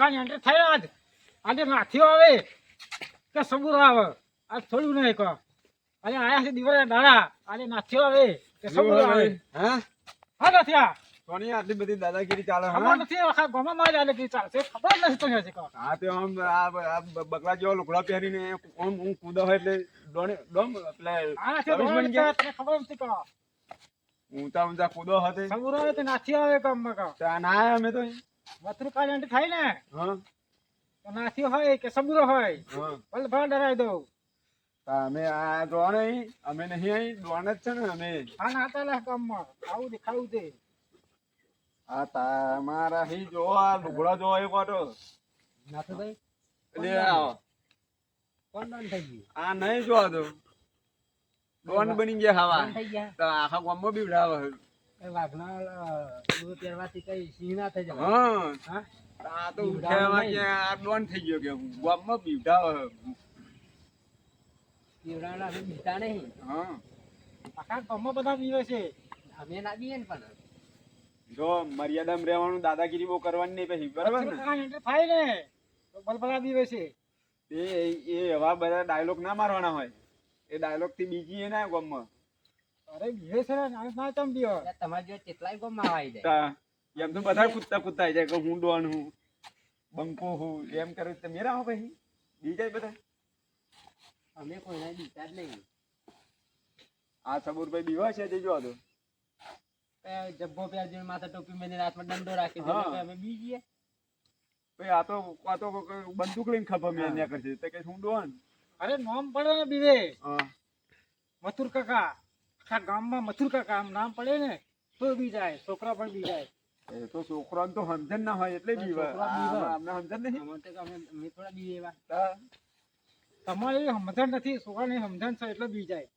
કાંઈ એન્ટ્રી થયા જ. આજે નાથીઓ આવે કે સબુરો આવે. આજ થોડું નહીં કહો. આજે આયા છે દિવાળી દાડા. આજે નાથીઓ આવે કે સબુરો આવે. હા? હા નાથિયા કોની આટલી બધી દાદાગીરી ચાલે ખબર નથી આખા ગોમાં માં આલે કે ચાલશે ખબર નથી તો હજી કહો. હા તે આમ આ બકલા જેવો લુગડા પહેરીને આમ હું કૂદો હોય એટલે ડોણે ડોમ એટલે આ છે કે તને ખબર નથી કહો. ઊંચા ઊંચા કૂદો hatte સબુરો આવે તો નાથી આવે ગામમાં કહો. તો ના આયા અમે તો. વતરું કાંઈ એન્ટ્રી થાય ને? હા. હોય કે સબુરો હોય? હા. ભલે ભલે ડરાવી દઉં. તો અમે આ ડોન અમે નહીં અહીં ડોન જ છે ને અમે. હા ના ચાલે ગામમાં આવું દેખાવું તે આ તમારા હી જો આ લુગડા જો એક વાટો નાથુભાઈ એટલે આવો. કોણ થઈ ગયું? આ નહીં જો તો ડોન બની ગયા હવા? થઈ ગયા? તો આખા ગામમાં બીવડાવે. એ વાઘના પહેરવાથી કઈ સિંહ ના થઈ જાય? હા. હા? આ તો ઉઠાવા કે આ ડોન થઈ ગયો કે ગામમાં બીવડાવે પીવડાવડા અમે બીતા નહીં. હા. આખા ગામમાં બધા છે. અમે ના બીએ ને પણ. જો મર્યાદામાં રહેવાનું દાદાગીરી બહુ કરવાની નહીં પછી બરાબર ને? કાંઈ એન્ટ્રી ને. તો બલબલા પીવે છે. એ એ એવા બધા ડાયલોગ ના મારવાના હોય. એ ડાયલોગથી બીજી એ ના ગામમાં. અરે પીવે છે ને ના ના ચમ તમારે જો કેટલાય ગામમાં આવી જાય. એમ તો બધા કૂદતા કૂદતા આવી જાય કે હું ડોન હું બંકો હું એમ કરે તો મેરા હો પછી બી જાય બધા. અમે કોઈને બીતા જ નહીં. આ સબુરભાઈ બીવા છે જજો આ તો જબ્બો પહેરજો માથે ટોપી મેલીને હાથમાં દંડો રાખી દે અમે બી જઈએ. ભાઈ આ તો આ તો બંદૂક લઈને ખભા મેં ન્યા કરશે તો કે હું ડોન. અરે નોમ પડે ને પીવે મથુર કાકા. આખા ગામમાં મથુરકા કામ નામ પડે ને તો બી જાય છોકરા પણ બી જાય. એ તો છોકરા તો સમજણ ના હોય એટલે બીવા અમને સમજણ નહીં? અમે થોડા બી એવા. તમારે સમજણ નથી છોકરાને સમજણ છે એટલે બી જાય.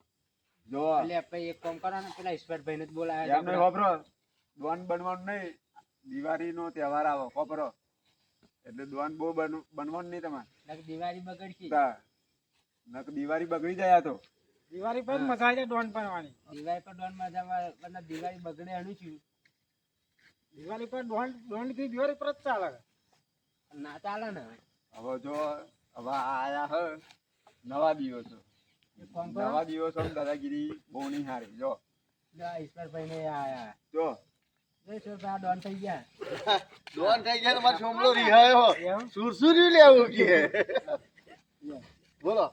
જો એટલે આપણે એક કામ કરો ને પેલા ઈશ્વરભાઈ ને બોલાવ્યા એમને ખબરો દોન બનવાનું નહીં. દિવાળી નો તહેવાર આવો ખબરો એટલે દોન બહુ બન- બનવાનું નહીં તમારે. દિવાળી બગડશે. નક દિવાળી બગડી જાય તો. દિવાળી પર મજા આવી જાય ડોન પરવાની. દિવાળી પર ડોન મજામાં જવા દિવાળી બગડે એનું છું દિવાળી પર ડોન ડોનથી દિવાળી પર જ ચાલે. ના ચાલે ને. હવે જો હવે આયા હ નવા દિવસો. નવા દિવસો દાદાગીરી બહુ નહીં હારી. જો. ઈશ્વરભાઈ ને આયા. જો. જો આ ડોન થઈ ગયા. ડોન થઈ ગયા તો મારો છોમલો રિહાયો. એમ સુરસુર્યું લેવું કે? બોલો.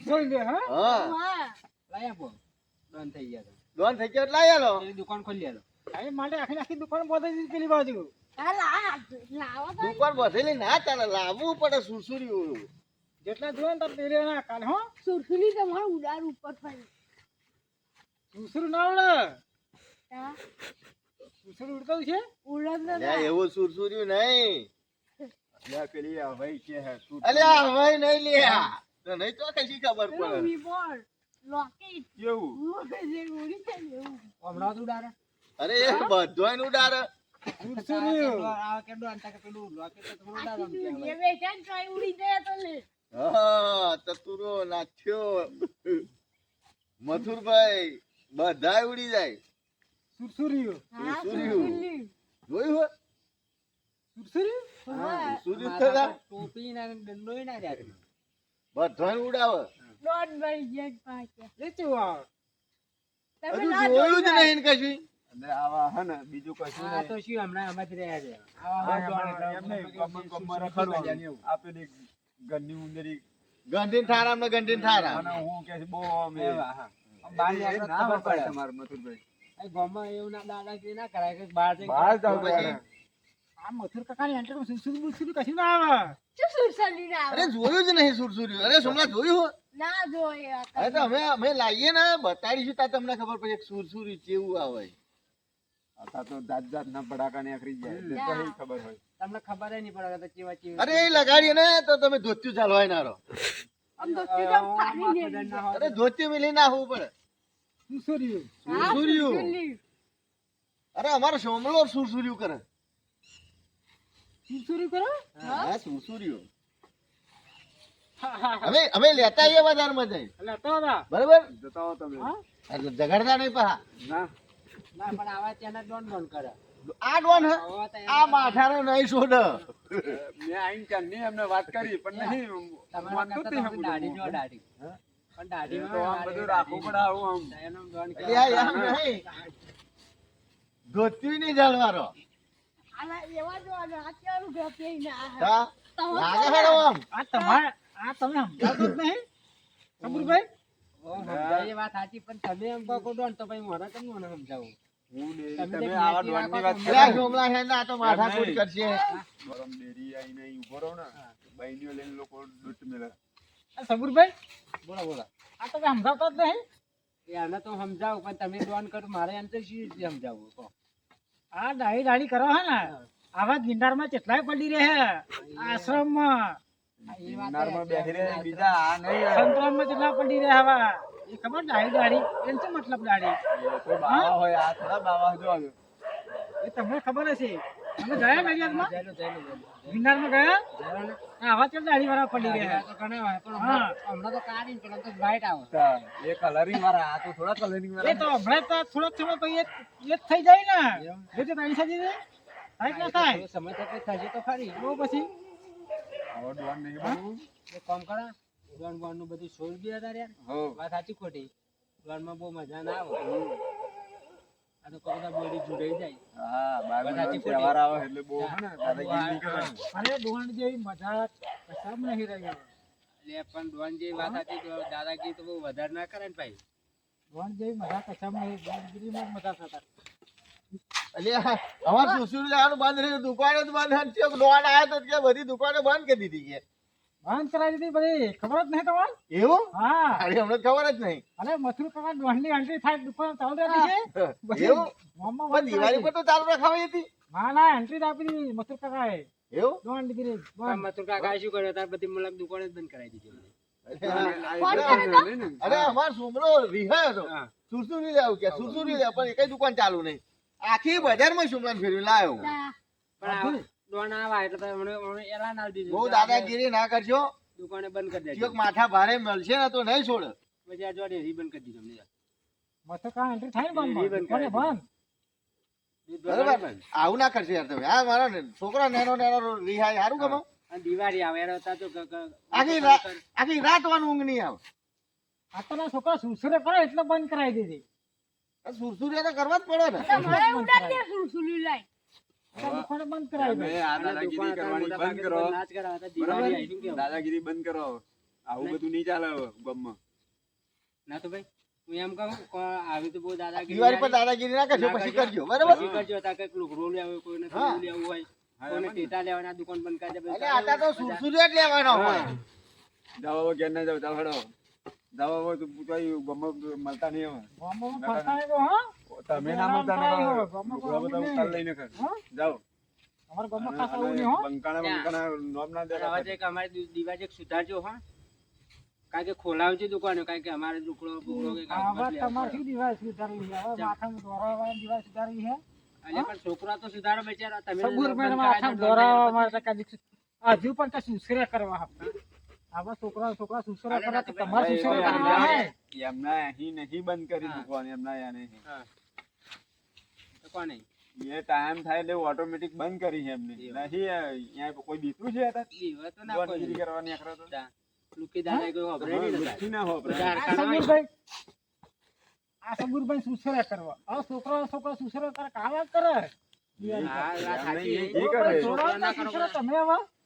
જોઈ લે હા? હા. લઈ આપો ડોન થઈ ગયા ડોન થઈ ગયા એટલે લાયા લો. દુકાન ખોલી આલો એ માટે આખી આખી દુકાન બોધી દીધી પેલી બાજુ? દુકાન બધેલી ના ચાલે લાવવું પડે સુરસુર્યું જેટલા જોઈએ ને તાર ના કાલે હો? સુરસુલી તમારે ઉડાર ઉપર પડી. સુસરું ના હા. સુસરું ઉડતું છે? ઉડદ લ્યા, એવું સુરસુર્યું નહીં. પેલી આ ભાઈ હે શું અલ્યા હવે નહીં લ્યા. નહીં તો કશી ખબર પડે. લોકેટ કેવું જે ઉડી છે ને એવું. હમણાં જ ઉડાડે. અરે એ બધોયનું. ડારે તા તો તો મથુરભાઈ બધાય ઉડી જાય. જોયું હો સુરસુર્યું હા. સુરસુર્યું થતા? ટોપી ના દંડોય ના બધાય ઉડાવે. દોઢ ભાઈ જેટ પાછા એ કેવું તમે ના જોયું જ નહીં કશું. અને આવા હે ને બીજું કશું આ તો શું હમણાં આમાં જ રહ્યા છે. આવા એમ ડોન એટલે એમ નહીં, પેલું કમર- કમર શું- રખડવાનું. શું ગંદી ઉંદરી. ગંધીન થારામ ને ગંધીન થારામ હું કે બહુ નીકળો તો ના પડે. તમારે મથુરભાઈ. ગામમાં એવું ના દાદાગીરી ના કરાય કે બહાર જવું. આ મથુર કાકાની એન્ટ્રી સુસરું બુસરું કશું ના આવે. શું સુરસલી ના અરે જોયું જ નહીં સુરસુર્યું અરે સોમલા જોયું ના જોઈએ અરે તો અમે અમે લાવીએ ને બતાડીશું તા તમને ખબર પડે સુરસુરી કેવું આવે. આ તો જાત જાતના ભડાકા નીકળી જાય. તો ખબર હોય. તમને ખબર નહીં પડે ચેવી અરે એ લગાડીએ ને તો તમે ધોત્યું ચાલવાય ના રહો. તો અરે ધોત્યું મિલી નાખવું પડે. સુરસુર્યું સુરસલી અરે અમારો સોમલો સુરસુર્યું કરે સુસુર્યું કરો? હા સુરસુર્યું હવે. અમે લેતા આવીએ બજારમાં જઈ એટલે તો. હતા બરાબર? જતા હો તમે. હા? અરે જગાડતા નહીં પા ના. ના પણ આવા ત્યાંના ડોન ડોન કરે. આ ડોન આ માથાનો નહીં છોડ. મેં આઈને ચાલની એમને વાત કરી પણ નહીં તમારા કરતા નહીં દાઢી જો. દાઢી. પણ દાઢી તો આમ બધું રાખવું પડે આવું આમ. એનો ડોન એટલે આ એમ નહીં. ધોતી નહીં જળવારો સબુરભાઈ બોલો બોલો. આ તમે સમજાવતા જ નહીં? એ આને તો સમજાવો પણ તમે ડોન કરો મારે એમ તો શી સમજાવવું આ દાઢી દાડી કરો હે ને. આવા ગિરનારમાં કેટલાય પડી રહે આશ્રમમાં. ગિરનારમાં બેસી રહે બીજા આ નહીં સંતરામમાં કેટલા પડી રહે હવા. એ ખબર દાઢી દાઢી એમ શું મતલબ એ બાવા હોય આ થોડા બાવા જો એ તમને ખબર હશે. તમે ગયા નડિયાદમાં. ગિરનારમાં ગયા? હા આવા કેમ દાઢી વાળા પડી ગયા. તો ઘણા હોય, પણ હા. હમણાં- તો કાઢીને પેલા તો white આવે. એ કલરિંગ વાળા આ તો થોડા coloring એ તો હમણાં તો થોડો સમય પછી એ એ થઈ જાય ને? જો તે દાઢી સાજી દે થાય ના તો થાય? સમય તો કંઈ થશે તો ખરી. તો પછી? આવો ડોન નહીં બનવું. એક કામ કરા ડોનનું બધું સોલ બી હતા યાર હો. વાત સાચી ખોટી. ડોનમાં બહુ મજા ના આવે. આ તો બોડી જોડાઈ જાય. હા, તહેવાર આવે એટલે બહુ હે ને, દાદાગીરી નહીં કરવાની. અરે ડોણ જેવી મજા કશામાં નહીં રહી એટલે પણ ડોન જે વાત સાચી તો દાદાગીરી તો બહુ વધારે ના કરે ને ભાઈ. ડોણ જેવી મજા નહીં ડોણગીરીમાં મજા થતા. એટલે અમાર સુસુરી લેવાનું બંધ રહ્યું દુકાને જ બંધ હતી ડોન આવ્યો તો કે બધી દુકાનો બંધ કરી દીધી કે. બંધ કરાવી દીધી બધી. ખબર જ નહીં તમારે? એવું? હા. અરે હમણાં ખબર જ નહીં. અરે મથુર કમાન ડોણની એન્ટ્રી થાય દુકાન ચાલુ રહી છે? એવું? મમ્મા દિવાળી પર તો ચાલુ રખાવી હતી. ના ના એન્ટ્રી જ આપી દીધી મથુર કાકાએ. એવું? ડોણ ડિગ્રી મથુર કાકા શું કર્યો? તાર બધી મલક દુકાન જ બંધ કરાવી દીધી. અરે અમાર સુમરો વિહાય હતો. હા. સુસુરી લેવું કે સુસુરી લે પણ એકય દુકાન ચાલુ નહીં. આખી બજારમાં સુમરાન ફેરવી લાવ્યો. પણ આ આવા એટલે પછી મને મને એલાન આલી દીધું. બહુ દાદાગીરી ના કરજો. દુકાને બંધ કરી દેજો. માથા ભારે મળશે ને તો નહીં છોડે. પછી આ બંધ કરી દીધું એન્ટ્રી થાય બંધ? બંધ. આવું ના કરશે યાર તમે. આ મારો છોકરો નેનો નેનો રિહાય સારું ગમો? અને દિવાળી આવે એનો તા તો આખી રાત વાનું ઊંઘ નહીં આવે આતના છોકરા સુસુરે કરે એટલે બંધ કરાવી દીધી. આ સુરસુરિયા તો કરવા જ પડે ને. તમારે ઉડાડી દે સુલસુલી લાઈ. દાદાગીરી બંધ કરો. તો તો આવી બંધ નહીં ચાલે ના તો ભાઈ હું એમ કહું આવી તો બહુ દાદાગીરી દિવાળી પર દાદાગીરી ના કરજો પછી કરજો. બરાબર? કરજો તાર કંઈક લુગડો લેવું હોય, કોઈને હા. લેવું હોય. કોઈને. ટેટા લેવાના દુકાન બંધ કરી દે તો સુરસુરિયા જ લેવાના હોય. જાઓ ઘેર ના જાવ જાઓ દવા હોય તો પૂછાયું ગમો મળતા નહીં હવે. ગમો મળતા નહીં તો, હા? તમે ના મળતા ને ગામમાં હવે. ગામમાં બધા બધા કોઈ ઉતાર લઈને કર જાઓ. અમાર ગામમાં ખાસ આવું નહીં હો. બંકાણા બંકાણા નોમ ના દેતા હવે જે કે અમારે દુ- દિવાળી એક સુધારજો હા. કારણ કે ખોલાવજો દુકાનો કારણ કે અમારે દુકડો બુકડો કે કામ આવા બદલે તમારે શું દિવાળી સુધારેલી છે? હવે માથામાં દોરાવાળા દિવાળી સુધારેલી છે? અલે પણ છોકરા તો સુધારો બેચારા. તમે સબૂર બંધ મેં માથામાં દોરાવા મારે કાજી હજુ પણ કશું સુસરે કરવા આપતા આવા છોકરા છોકરા સુસરા કરે તમારે સુસરે કરવા એમના- અહીં નહીં બંધ કરી. દુકાન એમના યા નહીં. કોને એ ટાઈમ થાય એટલે ઓટોમેટિક બંધ કરી છે એમને. નથી અહીંયા કોઈ બીતું છે હતા તો ના કોઈ કરવાની આખરે તો. લુકી દાદા કોઈ વાપરે. નહીં ને તાર. લુચ્ચી ના હોપરે. આ સબૂરભાઈ સુસરા કરવા. આ છોકરો છોકરો સુસરા કરે? કાવા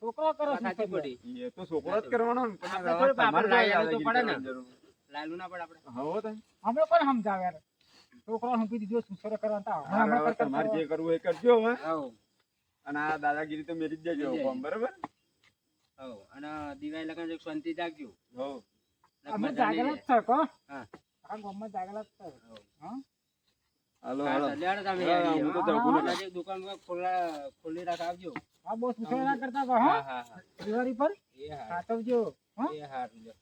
છોકરો કરો સાચી સુસરે. તો છોકરો જ કરવાનો પણ. લાલુ ના પડે આપણે. હવો પણ સમજાવે યાર. હું પી દીધો સુસરે હા, કરતા તમારે જે કરવું એ કરજો હવે હવ અને આ દાદાગીરી તો મેરી જ દેજો ફોર્મ બરાબર? હવ અને દિવાળી લગન એક શાંતિ જાગજો. હો. અમે જાગેલા જ છે કો હા. આ ગામમાં જાગેલા જ છે હા. હાલો હાલો. હું તો. જવું હા, દુકાન પર ખોલા ખોલી રાખ આવજો. આ બહુ સુસરે ના કરતા તો હા હા. હા હા. દિવાળી પર એ હા સાચવજો હા. એ Thank લ્યો.